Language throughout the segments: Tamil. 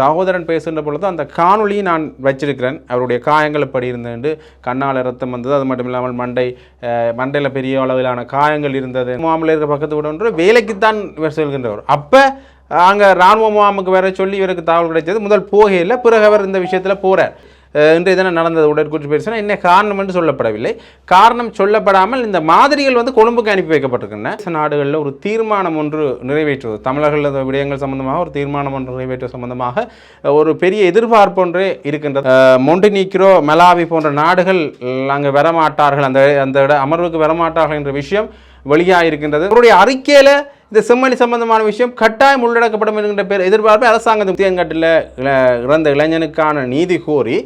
சகோதரன் பேசுகின்ற பொழுது அந்த காணொளியை நான் வச்சிருக்கிறேன். அவருடைய காயங்கள் எப்படி இருந்தது கண்ணால் ரத்தம் வந்தது அது மட்டும் இல்லாமல் மண்டை மண்டையில் பெரிய அளவிலான காயங்கள் இருந்தது. மாமலை இருக்கிற பக்கத்து விட ஒன்று வேலைக்குத்தான் இவர் செல்கின்றவர். அப்போ அங்கே இராணுவ முகாமுக்கு வேற சொல்லி இவருக்கு தகவல் கிடைச்சது. முதல் போகையில் பிறகு அவர் இந்த விஷயத்தில் போகிறார் இன்றைய தினம் நடந்தது உடற்கூற்று பேசினா என்ன காரணம் என்று சொல்லப்படவில்லை. காரணம் சொல்லப்படாமல் இந்த மாதிரிகள் வந்து கொழும்புக்கு அனுப்பி வைக்கப்பட்டிருக்கின்றன. நாடுகளில் ஒரு தீர்மானம் ஒன்று நிறைவேற்றுவது தமிழர்கள் விடயங்கள் சம்பந்தமாக ஒரு தீர்மானம் ஒன்று நிறைவேற்றுவது சம்பந்தமாக ஒரு பெரிய எதிர்பார்ப்பு ஒன்று இருக்கின்றது. மொண்டினீக்ரோ மலாவி போன்ற நாடுகள் அங்கே வரமாட்டார்கள். அந்த அந்த அமர்வுக்கு வரமாட்டார்கள் என்ற விஷயம் வெளியாக இருக்கின்றது அவருடைய அறிக்கையில் இந்த செம்மணி சம்பந்தமான விஷயம் கட்டாயம் உள்ளடக்கப்படும் என்கின்ற பேர் எதிர்பார்ப்பு அரசாங்கம் முத்தியங்காட்டில் இறந்த இளைஞனுக்கான நீதி கோரி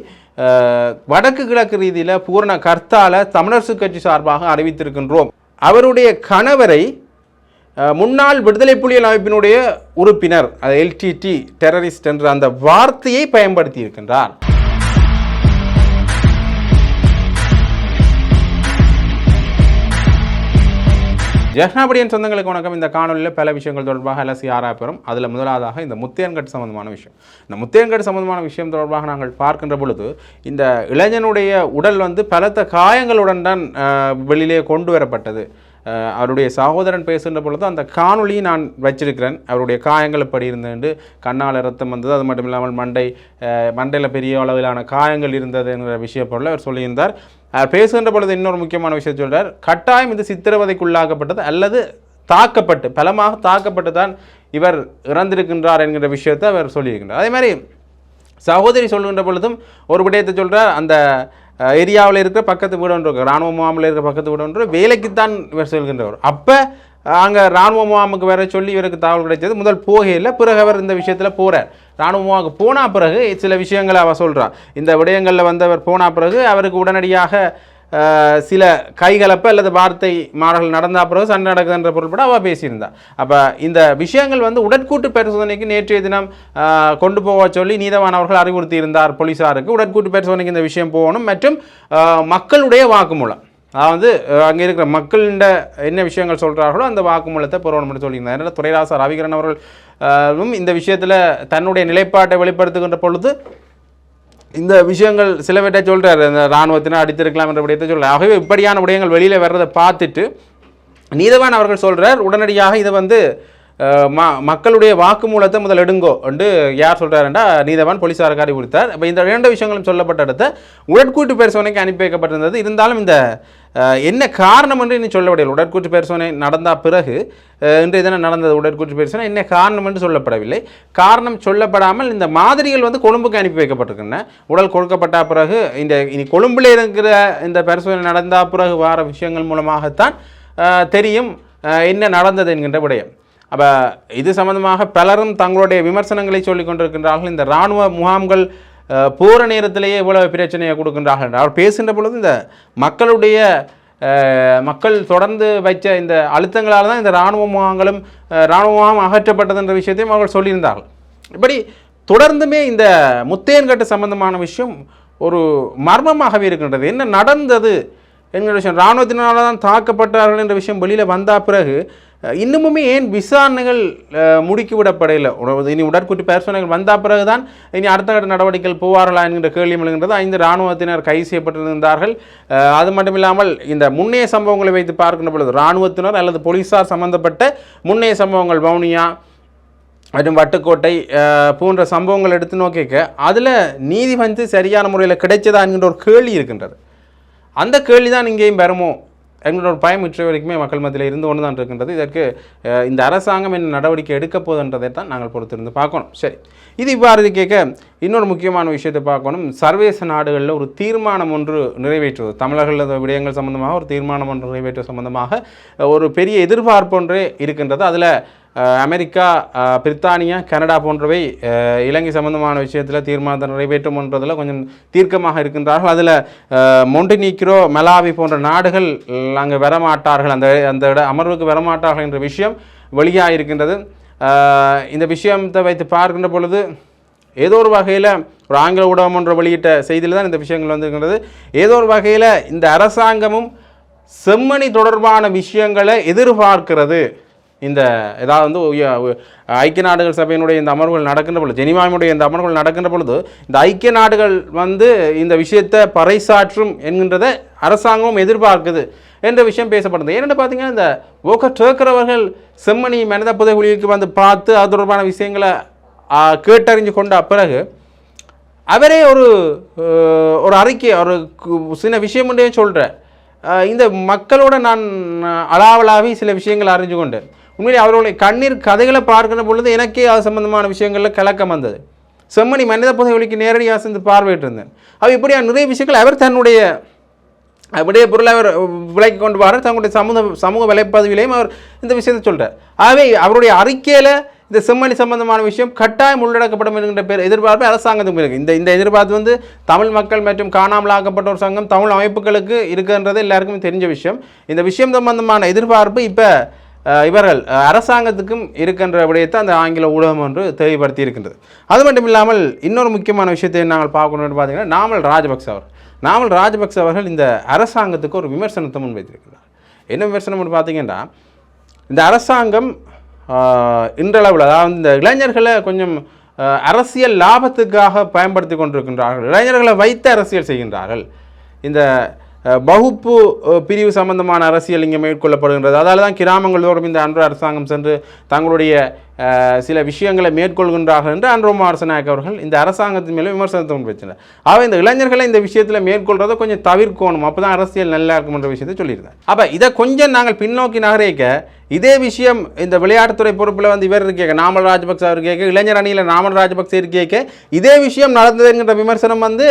வடக்கு கிழக்கு ரீதியில் பூரண கர்த்தால தமிழரசு கட்சி சார்பாக அறிவித்திருக்கின்றோம். அவருடைய கணவரை முன்னாள் விடுதலை புலிகள் அமைப்பினுடைய உறுப்பினர் அது எல்டிடி டெரரிஸ்ட் என்ற அந்த வார்த்தையை பயன்படுத்தி இருக்கின்றார் ஜெகனாபடியின் சொந்தங்களுக்கு வணக்கம். இந்த காணொலியில் பல விஷயங்கள் தொடர்பாக அலசி ஆராயப்பெறும். அதில் முதலாவதாக இந்த முத்தியன்கட் சம்பந்தமான விஷயம். இந்த முத்தியன்கட் சம்பந்தமான விஷயம் தொடர்பாக நாங்கள் பார்க்கின்ற பொழுது இந்த இளைஞனுடைய உடல் வந்து பலத்த காயங்களுடன் தான் வெளியிலே கொண்டு வரப்பட்டது. அவருடைய சகோதரன் பேசுகின்ற பொழுது அந்த காணொளி நான் வச்சிருக்கிறேன். அவருடைய காயங்கள் எப்படி இருந்தேன் கண்ணால் ரத்தம் வந்தது. அது மட்டும் இல்லாமல் மண்டை மண்டையில் பெரிய அளவிலான காயங்கள் இருந்தது என்கிற விஷய பொருள் அவர் சொல்லியிருந்தார். பேசுகின்ற பொழுது இன்னொரு முக்கியமான விஷயம் சொல்கிறார் கட்டாயம் இது சித்திரவதைக்குள்ளாக்கப்பட்டது அல்லது தாக்கப்பட்டு பலமாக தாக்கப்பட்டு தான் இவர் இறந்திருக்கின்றார் என்கிற விஷயத்தை அவர் சொல்லியிருக்கின்றார். அதே மாதிரி சகோதரி சொல்கின்ற பொழுதும் ஒரு விடயத்தை சொல்கிறார் அந்த ஏரியாவில் இருக்கிற பக்கத்து வீடு ஒன்று இருக்கு முகாமில் இருக்கிற பக்கத்து வீடு ஒன்று வேலைக்குத்தான் இவர் செல்கின்றவர். அப்போ அங்கே ராணுவ முகாமுக்கு வர சொல்லி இவருக்கு தகவல் கிடைச்சது. முதல் போகையில் பிறகு அவர் இந்த விஷயத்தில் போகிறார் ராணுவ முகாமுக்கு போன பிறகு சில விஷயங்களை அவர் சொல்கிறார் இந்த விடயங்களில் வந்தவர் போன பிறகு அவருக்கு உடனடியாக சில கைகலப்பு அல்லது வார்த்தை மாறல் நடந்த பிறகு சண்டை நடக்குதுன்ற பொருள்பட அவள் பேசியிருந்தாள் அப்போ இந்த விஷயங்கள் வந்து உடற்கூட்டு பரிசோதனைக்கு நேற்றைய தினம் கொண்டு போக சொல்லி நீதவானவர்கள் அறிவுறுத்தி இருந்தார் போலீஸாருக்கு உடற்கூட்டு பரிசோதனைக்கு இந்த விஷயம் போகணும் மற்றும் மக்களுடைய வாக்குமூலம். அதாவது அங்கே இருக்கிற மக்களிட என்ன விஷயங்கள் சொல்கிறார்களோ அந்த வாக்குமூலத்தை புறவணும் சொல்லியிருந்தார். அதனால் துறைராசா ரவிகரன் அவர்களும் இந்த விஷயத்தில் தன்னுடைய நிலைப்பாட்டை வெளிப்படுத்துகின்ற பொழுது இந்த விஷயங்கள் சிலவற்றை சொல்கிறார் இந்த இராணுவத்தினர் அடித்திருக்கலாம் என்ற விடயத்தை சொல்கிறார் ஆகவே இப்படியான விடயங்கள் வெளியில் வர்றதை பார்த்துட்டு நீதவான் அவர்கள் சொல்கிறார் உடனடியாக இதை வந்து ம மக்களுடைய வாக்குமூலத்தை முதல் எடுங்கோ என்று யார் சொல்கிறாருண்டா நீதவான் போலீஸாருக்கு அறிவுறுத்தார் இப்போ இந்த இரண்டு விஷயங்களும் சொல்லப்பட்ட இடத்த உடற்கூட்டு பரிசோதனைக்கு அனுப்பி வைக்கப்பட்டிருந்தது. இருந்தாலும் இந்த என்ன காரணம் என்று இன்னும் சொல்லப்படவில்லை உடற்கூற்று பரிசோதனை நடந்த பிறகு அஹ், இன்றைய தினம் நடந்தது உடற்கூற்று பரிசோதனை. என்ன காரணம் என்று சொல்லப்படவில்லை. காரணம் சொல்லப்படாமல் இந்த மாதிரிகள் வந்து கொழும்புக்கு அனுப்பி வைக்கப்பட்டிருக்கின்றன. உடல் கொடுக்கப்பட்ட பிறகு இந்த இனி கொழும்பில் இருக்கிற இந்த பரிசோதனை நடந்த பிறகு வார விஷயங்கள் மூலமாகத்தான் தெரியும் என்ன நடந்தது என்கின்ற விடயம். அப்போ இது சம்பந்தமாக பலரும் தங்களுடைய விமர்சனங்களை சொல்லிக் கொண்டிருக்கின்றார்கள். இந்த இராணுவ முகாம்கள் போகிற நேரத்திலேயே இவ்வளோ பிரச்சனையை கொடுக்கின்றார்கள் என்று. அவர் பேசுகின்ற பொழுது இந்த மக்களுடைய மக்கள் தொடர்ந்து வைச்ச இந்த அழுத்தங்களால் தான் இந்த இராணுவ முகாங்களும் இராணுவ முகாம் அகற்றப்பட்டது என்ற விஷயத்தையும் அவர்கள் சொல்லியிருந்தார்கள். இப்படி தொடர்ந்துமே இந்த முத்தையன்கட்டு சம்பந்தமான விஷயம் ஒரு மர்மமாகவே இருக்கின்றது. என்ன நடந்தது என்கிற விஷயம். இராணுவத்தினால தான் தாக்கப்பட்டார்கள் என்ற விஷயம் வெளியில் வந்த பிறகு இன்னுமுமே ஏன் விசாரணைகள் அஹ், முடுக்கி விடப்படையில்? இனி உடற்குட்டி பரிசோதனைகள் வந்த பிறகு தான் இனி அடுத்த கட்ட நடவடிக்கைகள் போவார்களா என்கிற கேள்வி எழுகின்றது. ஐந்து இராணுவத்தினர் கைது செய்யப்பட்டிருந்தார்கள். அது மட்டும் இல்லாமல் இந்த முன்னைய சம்பவங்களை வைத்து பார்க்கின்ற பொழுது இராணுவத்தினர் அல்லது போலீசார் சம்பந்தப்பட்ட முன்னைய சம்பவங்கள் வவுனியா மற்றும் வட்டுக்கோட்டை போன்ற சம்பவங்கள் எடுத்து நோக்கிக்க அதில் நீதி வந்து சரியான முறையில் கிடைச்சதா என்கின்ற ஒரு கேள்வி இருக்கின்றது. அந்த கேள்வி தான் இங்கேயும் வருமோ? எங்களோட பயம் முற்ற வரைக்குமே மக்கள் மத்தியில் இருந்து கொண்டு தான் இருக்கின்றது. இதற்கு இந்த அரசாங்கம் என்ன நடவடிக்கை எடுக்க போகுதுன்றதை தான் நாங்கள் பொறுத்திருந்து பார்க்கணும். சரி. இது இவ்வாறு கேட்க இன்னொரு முக்கியமான விஷயத்தை பார்க்கணும். சர்வதேச நாடுகளில் ஒரு தீர்மானம் ஒன்று நிறைவேற்றுவது. தமிழர்கள் விடயங்கள் சம்பந்தமாக ஒரு தீர்மானம் ஒன்று நிறைவேற்றுவது சம்பந்தமாக ஒரு பெரிய எதிர்பார்ப்பு ஒன்றே இருக்கின்றது. அதில் அமெரிக்கா பிரித்தானியா கனடா போன்றவை இலங்கை சம்பந்தமான விஷயத்தில் தீர்மானத்தை நிறைவேற்றும்ன்றதில் கொஞ்சம் தீர்க்கமாக இருக்கின்றார்கள். அதில் மொண்டினீக்ரோ மலாவி போன்ற நாடுகள் அங்கே வரமாட்டார்கள். அந்த அந்த இட அமர்வுக்கு வரமாட்டார்கள் என்ற விஷயம் வெளியாக இருக்கின்றது இந்த விஷயத்தை வைத்து பார்க்கின்ற பொழுது ஏதோ ஒரு வகையில் ஒரு ஆங்கில ஊடகம் ஒன்று வெளியிட்ட செய்தியில் தான் இந்த விஷயங்கள் வந்திருக்கின்றது. ஏதோ ஒரு வகையில் இந்த அரசாங்கமும் செம்மணி தொடர்பான விஷயங்களை எதிர்பார்க்கிறது. இந்த ஏதாவது வந்து ஐக்கிய நாடுகள் சபையினுடைய இந்த அமர்வுகள் நடக்கின்ற பொழுது ஜெனிவாவினுடைய இந்த அமர்வுகள் நடக்கின்ற பொழுது இந்த ஐக்கிய நாடுகள் வந்து இந்த விஷயத்தை பறைசாற்றும் என்கின்றதை அரசாங்கமும் எதிர்பார்க்குது என்ற விஷயம் பேசப்படுது. ஏன்னு பார்த்தீங்கன்னா இந்த ஓக்க டேக்கரவர்கள் செம்மணி மனித புதைகுழிக்கு வந்து பார்த்து அது தொடர்பான விஷயங்களை கேட்டறிஞ்சு கொண்ட பிறகு அவரே ஒரு ஒரு அறிக்கை ஒரு கு- சின்ன விஷயம் ஒன்றே சொல்கிற இந்த மக்களோட நான் அளாவலாவி சில விஷயங்கள் அறிஞ்சு கொண்டேன் உண்மையிலே அவர்களுடைய கண்ணீர் கதைகளை பார்க்கிற பொழுது எனக்கே அது சம்பந்தமான விஷயங்களில் கலக்கம் வந்தது. செம்மணி மனித புதைவெளிக்கு நேரடியாக சென்று பார்வையிட்டிருந்தேன். அவர் இப்படியான நிறைய விஷயங்கள் அவர் தன்னுடைய அப்படியே பொருளை அவர் விலைக்கு கொண்டு வர தங்களுடைய சமூக சமூக விலைப்பதவியிலையும் அவர் இந்த விஷயத்தை சொல்கிறார் ஆகவே அவருடைய அறிக்கையில் இந்த செம்மணி சம்பந்தமான விஷயம் கட்டாயம் உள்ளடக்கப்படும் என்கின்ற பேர் எதிர்பார்ப்பு அரசாங்கத்துக்கு இருக்குது இந்த இந்த எதிர்பார்ப்பு வந்து தமிழ் மக்கள் மற்றும் காணாமல் ஆக்கப்பட்டோர் சங்கம் தமிழ் அமைப்புகளுக்கு இருக்குன்றது எல்லாருக்குமே தெரிஞ்ச விஷயம். இந்த விஷயம் சம்பந்தமான எதிர்பார்ப்பு இப்போ இவர்கள் அரசாங்கத்துக்கும் இருக்கின்ற விடயத்தை அந்த ஆங்கில ஊடகம் என்று தெளிவுபடுத்தி இருக்கின்றது அது மட்டும் இல்லாமல் இன்னொரு முக்கியமான விஷயத்தை நாங்கள் பார்க்கணும்னு பார்த்தீங்கன்னா நாமல் ராஜபக்ச அவர். நாமல் ராஜபக்ச அவர்கள் இந்த அரசாங்கத்துக்கு ஒரு விமர்சனத்தை முன்வைத்திருக்கிறார். என்ன விமர்சனம்னு பார்த்தீங்கன்னா இந்த அரசாங்கம் இன்றளவில் அதாவது இந்த இளைஞர்களை கொஞ்சம் அரசியல் லாபத்துக்காக பயன்படுத்தி கொண்டிருக்கின்றார்கள். இளைஞர்களை வைத்து அரசியல் செய்கின்றார்கள். இந்த வகுப்பு பிரிவு சம்பந்தமான அரசியல் இங்கே மேற்கொள்ளப்படுகின்றது. அதால் தான் கிராமங்களோடும் இந்த அன்று அரசாங்கம் சென்று தங்களுடைய சில விஷயங்களை மேற்கொள்கின்றார்கள் என்று அன்ரோமா அரசநாயக் அவர்கள் இந்த அரசாங்கத்தின் மேலே விமர்சனத்தை முன்வைத்தனர். ஆக இந்த இளைஞர்களை இந்த விஷயத்தில் மேற்கொள்றதை கொஞ்சம் தவிர்க்கணும். அப்போ தான் அரசியல் நல்லா இருக்கும் என்ற விஷயத்தை சொல்லியிருந்தேன் அப்போ இதை கொஞ்சம் நாங்கள் பின்னோக்கி நகரிக்க இதே விஷயம் இந்த விளையாட்டுத்துறை பொறுப்பில் வந்து இவர் இருக்கேக்க நாமல் ராஜபக்ச அவர் கேட்க இளைஞர் அணியில் நாமல் ராஜபக்சே இருக்கேக்க இதே விஷயம் நடந்ததுங்கிற விமர்சனம் வந்து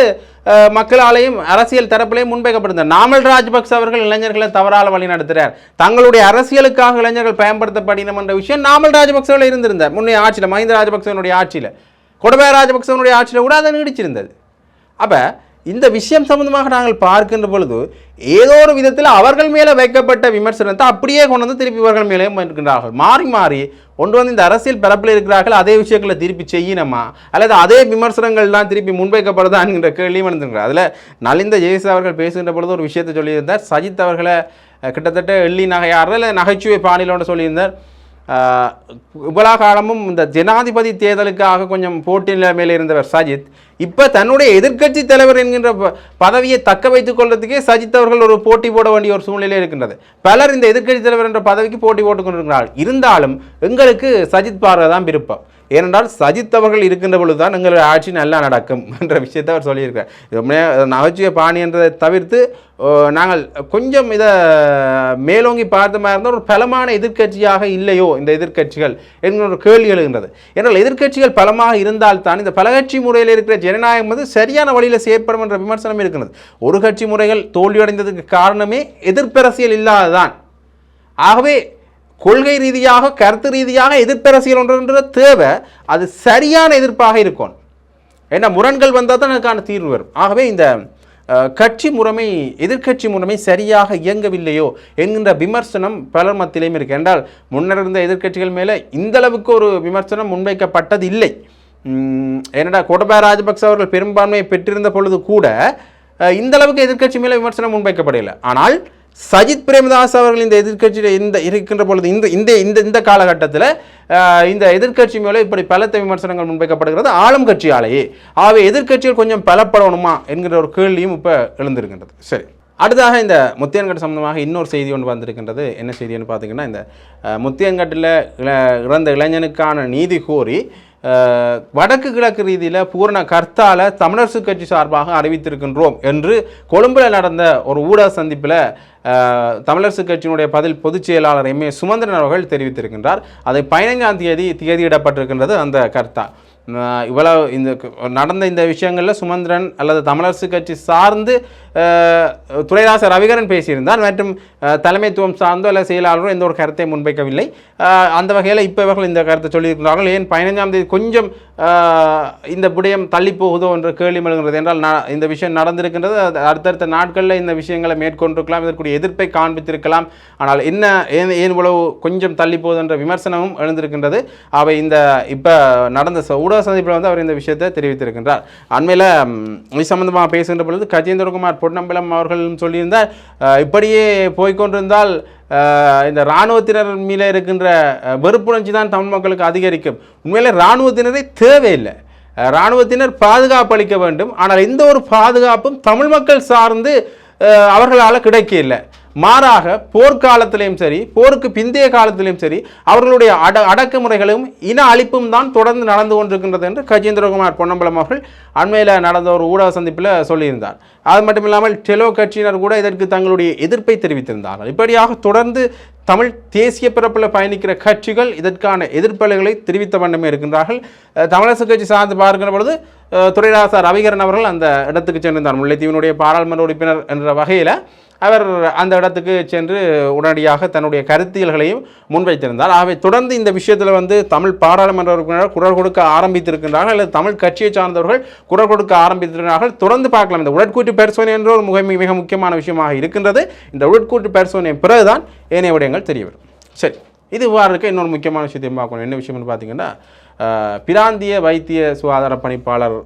மக்களாலேயும் அரசியல் தரப்பிலையும் முன்வைக்கப்படுது நாமல் ராஜபக்ச அவர்கள் இளைஞர்களை தவறாக வழி நடத்துகிறார் தங்களுடைய அரசியலுக்காக இளைஞர்கள் பயன்படுத்தப்படணும் என்ற விஷயம் நாமல் ராஜபக்சவில் இருந்திருந்தார். முன்னே ஆட்சியில் மஹிந்த ராஜபக்சவனுடைய ஆட்சியில் கொடபய ராஜபக்சவனுடைய ஆட்சியில் கூட அதை நீடிச்சிருந்தது. அப்போ இந்த விஷயம் சம்பந்தமாக நாங்கள் பார்க்கின்ற பொழுது ஏதோ ஒரு விதத்தில் அவர்கள் மேலே வைக்கப்பட்ட விமர்சனத்தை அப்படியே கொண்டு வந்து திருப்பி இவர்கள் மேலேயும் இருக்கின்றார்கள் மாறி மாறி கொண்டு வந்து இந்த அரசியல் பரப்பில் இருக்கிறார்கள் அதே விஷயங்களை திருப்பி செய்யணுமா அல்லது அதே விமர்சனங்கள் தான் திருப்பி முன்வைக்கப்படுதா என்கின்ற கேள்வியும் வந்துருக்கிறார் அதில் நலிந்த ஜெயசு அவர்கள் பேசுகின்ற பொழுது ஒரு விஷயத்தை சொல்லியிருந்தார். சஜித் அவர்களை கிட்டத்தட்ட எள்ளி நகையாடுறது இல்லை நகைச்சுவை பாணியில் ஒன்று சொல்லியிருந்தார். ஆஹ் காலமும் இந்த ஜனாதிபதி தேர்தலுக்காக கொஞ்சம் போட்டி நிலைமையில் இருந்தவர் சஜித். இப்போ தன்னுடைய எதிர்க்கட்சி தலைவர் என்கின்ற ப- பதவியை தக்க வைத்துக் கொள்றதுக்கே சஜித் அவர்கள் ஒரு போட்டி போட வேண்டிய ஒரு சூழ்நிலை இருக்கின்றது. பலர் இந்த எதிர்க்கட்சி தலைவர் என்ற பதவிக்கு போட்டி போட்டுக் கொண்டிருக்கிறார்கள். இருந்தாலும் எங்களுக்கு சஜித் பார்வை தான் விருப்பம். ஏனென்றால் சஜித் அவர்கள் இருக்கின்ற பொழுது தான் எங்களுடைய ஆட்சி நல்லா நடக்கும் என்ற விஷயத்தை அவர் சொல்லியிருக்கார் இது நகைச்சுவை பாணி என்றதை தவிர்த்து நாங்கள் கொஞ்சம் இதை மேலோங்கி பார்த்த மாதிரி இருந்தால் ஒரு பலமான எதிர்க்கட்சியாக இல்லையோ இந்த எதிர்க்கட்சிகள் என்கிற ஒரு கேள்வி எழுகின்றது. ஏன்னால் எதிர்க்கட்சிகள் பலமாக இருந்தால்தான் இந்த பலகட்சி முறையில் இருக்கிற ஜனநாயகம் வந்து சரியான வழியில் செயற்படும் என்ற விமர்சனம் இருக்கிறது ஒரு கட்சி முறைகள் தோல்வியடைந்ததுக்கு காரணமே எதிர்ப்பரசியல் இல்லாததான். ஆகவே கொள்கை ரீதியாக கருத்து ரீதியாக எதிர்ப்பரசியல் ஒன்றுன்ற தேவை அது சரியான எதிர்ப்பாக இருக்கும். ஏன்னா முரண்கள் வந்தால் தான் அதுக்கான தீர்வு வரும். ஆகவே இந்த கட்சி முறைமை எதிர்க்கட்சி முறைமை சரியாக இயங்கவில்லையோ என்கின்ற விமர்சனம் பலர் மத்தியிலையும் இருக்கு. என்றால் முன்னர் இருந்த எதிர்க்கட்சிகள் மேலே இந்த அளவுக்கு ஒரு விமர்சனம் முன்வைக்கப்பட்டது இல்லை என்னடா கோட்டபாய ராஜபக்ச அவர்கள் பெரும்பான்மையை பெற்றிருந்த பொழுது கூட இந்த அளவுக்கு எதிர்க்கட்சி மேலே விமர்சனம் முன்வைக்கப்படவில்லை. ஆனால் சஜித் பிரேமதாஸ் அவர்கள் இந்த எதிர்க்கட்சியில் இந்த இருக்கின்ற பொழுது இந்த இந்த இந்த இந்த காலகட்டத்தில் இந்த எதிர்க்கட்சி மேலே இப்படி பலத்த விமர்சனங்கள் முன்வைக்கப்படுகிறது. ஆளும் கட்சியாலேயே. ஆகவே எதிர்கட்சிகள் கொஞ்சம் பலப்படணுமா என்கிற ஒரு கேள்வியும் இப்போ எழுந்திருக்கின்றது. சரி. அடுத்தாக இந்த முத்தியன்கட் சம்பந்தமாக இன்னொரு செய்தி ஒன்று வந்திருக்கின்றது. என்ன செய்தின்னு பார்த்தீங்கன்னா இந்த முத்தியன்கட்டில் இள- இறந்த இளைஞனுக்கான நீதி கோரி வடக்கு கிழக்கு ரீதியில் பூரண கர்த்தால தமிழரசு கட்சி சார்பாக அறிவித்திருக்கின்றோம் என்று கொழும்பில் நடந்த ஒரு ஊடக சந்திப்பில் தமிழரசு கட்சியினுடைய பதில் பொதுச் செயலாளர் எம் ஏ சுமந்திரன் அவர்கள் தெரிவித்திருக்கின்றார். அதை பதினைஞ்சாம் தேதி தேதியிடப்பட்டிருக்கின்றது அந்த கர்த்தா. இவ்வளவு இந்த நடந்த இந்த விஷயங்களில் சுமந்திரன் அல்லது தமிழரசு கட்சி சார்ந்து அஹ், துரைராச ரவிகரன் பேசியிருந்தார். மற்றும் தலைமைத்துவம் சார்ந்தோ அல்லது செயலாளரோ எந்த ஒரு கருத்தை முன்வைக்கவில்லை. அந்த வகையில் இப்போ இவர்கள் இந்த கருத்தை சொல்லியிருக்கிறார்கள். ஏன் பதினைஞ்சாம் தேதி கொஞ்சம் இந்த விடயம் தள்ளி போகுதோ என்ற கேள்வி எழுகிறது என்றால் இந்த விஷயம் நடந்திருக்கின்றது. அடுத்தடுத்த நாட்களில் இந்த விஷயங்களை மேற்கொண்டிருக்கலாம் இதற்குரிய எதிர்ப்பை காண்பித்திருக்கலாம். ஆனால் என்ன ஏன் ஏன் இவ்வளவு கொஞ்சம் தள்ளி போகுது என்ற விமர்சனமும் எழுந்திருக்கின்றது. அவை இந்த இப்போ நடந்த ச- ஊடக சந்திப்பில் வந்து அவர் இந்த விஷயத்தை தெரிவித்திருக்கின்றார். அண்மையில் இது சம்பந்தமாக பேசுகின்ற பொழுது கஜேந்திரகுமார் பொன்னம்பலம் அவர்களும் சொல்லியிருந்தார் இப்படியே போய்க்கொண்டிருந்தால் இந்த இராணுவத்தினர் மீது இருக்கின்ற வெறுப்புணர்ச்சி தான் தமிழ் மக்களுக்கு அதிகரிக்கும். உண்மையிலே இராணுவத்தினரே தேவையில்லை. இராணுவத்தினர் பாதுகாப்பு அளிக்க வேண்டும். ஆனால் எந்த ஒரு பாதுகாப்பும் தமிழ் மக்கள் சார்ந்து அவர்களால் கிடைக்க இல்லை மாறாக போர்க்காலத்திலையும் சரி போருக்கு பிந்தைய காலத்திலையும் சரி அவர்களுடைய அட அடக்குமுறைகளும் இன அழிப்பும் தான் தொடர்ந்து நடந்து கொண்டிருக்கின்றது என்று கஜேந்திரகுமார் பொன்னம்பலம் அவர்கள் அண்மையில் நடந்த ஒரு ஊடக சந்திப்பில் சொல்லியிருந்தார். அது மட்டும் இல்லாமல் டெலோ கட்சியினர் கூட இதற்கு தங்களுடைய எதிர்ப்பை தெரிவித்திருந்தார்கள். இப்படியாக தொடர்ந்து தமிழ் தேசிய பிறப்பில் பயணிக்கிற கட்சிகள் இதற்கான எதிர்ப்பலைகளை தெரிவித்த வண்ணமே இருக்கின்றார்கள். தமிழரசு கட்சி சார்ந்து பார்க்கிற பொழுது அஹ், துரைராசா ரவிகரன் அவர்கள் அந்த இடத்துக்கு சென்றிருந்தார். முல்லைத்தீவினுடைய பாராளுமன்ற உறுப்பினர் என்ற வகையில் அவர் அந்த இடத்துக்கு சென்று உடனடியாக தன்னுடைய கருத்தியல்களையும் முன்வைத்திருந்தார். ஆகவே தொடர்ந்து இந்த விஷயத்தில் வந்து தமிழ் பாராளுமன்ற உறுப்பினர் குரல் கொடுக்க ஆரம்பித்திருக்கின்றார்கள். அல்லது தமிழ் கட்சியை சார்ந்தவர்கள் குரல் கொடுக்க ஆரம்பித்திருக்கிறார்கள். தொடர்ந்து பார்க்கலாம். இந்த உடற்கூட்டு பரிசோதனை என்ற ஒரு மிக மிக முக்கியமான விஷயமாக இருக்கின்றது. இந்த உடற்கூட்டு பரிசோதனை பிறகுதான் ஏனைய விடயங்கள் தெரிய வரும் சரி இது இவ்வாறு இருக்க இன்னொரு முக்கியமான விஷயத்தையும் பார்க்கணும். என்ன விஷயம்னு பார்த்தீங்கன்னா பிராந்திய வைத்திய சுகாதார பணிப்பாளர்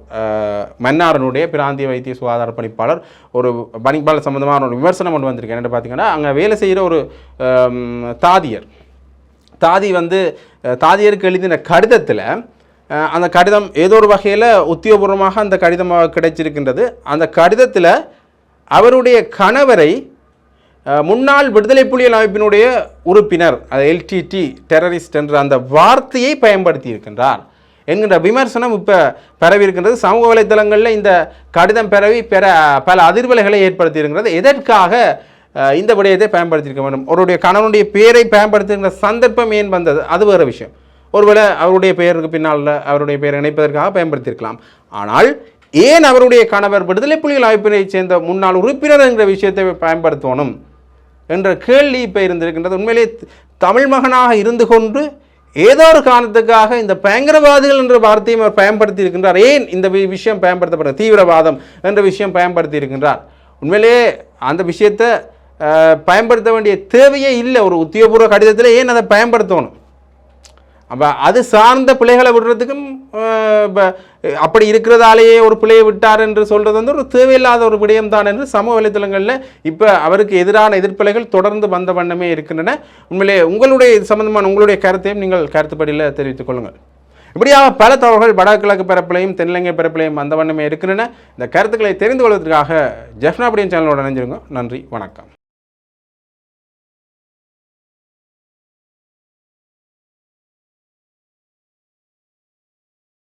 மன்னாரனுடைய பிராந்திய வைத்திய சுகாதார பணிப்பாளர் ஒரு பணிப்பாளர் சம்பந்தமான ஒரு விமர்சனம் கொண்டு வந்திருக்கேன் என்ன பார்த்தீங்கன்னா அங்கே வேலை செய்கிற ஒரு தாதியர். தாதி வந்து தாதியருக்கு எழுதின கடிதத்தில் அந்த கடிதம் ஏதோ ஒரு வகையில் உத்தியோகபூர்வமாக அந்த கடிதமாக கிடைச்சிருக்கின்றது. அந்த கடிதத்தில் அவருடைய கணவரை முன்னாள் விடுதலை புலிகள் அமைப்பினுடைய உறுப்பினர் அது எல்டிடி டெரரிஸ்ட் என்ற அந்த வார்த்தையை பயன்படுத்தி இருக்கின்றார். என்கின்ற விமர்சனம் இப்போ பரவி இருக்கின்றது. சமூக வலைத்தளங்களில் இந்த கடிதம் பரவி பெற பல அதிர்வலைகளை ஏற்படுத்தியிருக்கிறது எதற்காக இந்த விடயத்தை பயன்படுத்தியிருக்க வேண்டும்? அவருடைய கணவனுடைய பெயரை பயன்படுத்துகின்ற சந்தர்ப்பம் ஏன் வந்தது? அது வேறு விஷயம். ஒருவேளை அவருடைய பெயருக்கு பின்னால் அவருடைய பெயரை இணைப்பதற்காக பயன்படுத்தியிருக்கலாம். ஆனால் ஏன் அவருடைய கணவர் விடுதலை புலிகள் அமைப்பினைச் சேர்ந்த முன்னாள் உறுப்பினர் என்கிற விஷயத்தை பயன்படுத்தணும்? என்ற கேள்வி இப்போ இருந்திருக்கின்றது. உண்மையிலே தமிழ் மகனாக இருந்து கொண்டு ஏதோ ஒரு காரணத்துக்காக இந்த பயங்கரவாதிகள் என்ற வார்த்தையும் அவர் பயன்படுத்தி இருக்கின்றார். ஏன் இந்த விஷயம் பயன்படுத்தப்படுறது தீவிரவாதம் என்ற விஷயம் பயன்படுத்தி இருக்கின்றார். உண்மையிலேயே அந்த விஷயத்தை பயன்படுத்த வேண்டிய தேவையே இல்லை. ஒரு உத்தியோகபூர்வ கடிதத்தில் ஏன் அதை பயன்படுத்தணும்? அப்போ அது சார்ந்த பிள்ளைகளை விடுறதுக்கும் இப்போ அப்படி இருக்கிறதாலேயே ஒரு பிள்ளையை விட்டார் என்று சொல்கிறது வந்து ஒரு தேவையில்லாத ஒரு விடயம் தான் என்று சமூக வலைத்தளங்களில் இப்போ அவருக்கு எதிரான எதிர்ப்பலைகள் தொடர்ந்து வந்த வண்ணமே இருக்கின்றன. உண்மையிலே உங்களுடைய இது சம்பந்தமான உங்களுடைய கருத்தையும் நீங்கள் கருத்துப்படியில் தெரிவித்துக் கொள்ளுங்கள். இப்படியாக பல தகவல்கள் வடகிழக்கு பரப்பிலையும் தென்னிலங்கை பரப்பிலையும் வந்த வண்ணமே இருக்கின்றன. இந்த கருத்துக்களை தெரிந்து கொள்வதற்காக ஜெஃப்னாபடியன் சேனலோட இணைஞ்சிருங்க நன்றி வணக்கம்.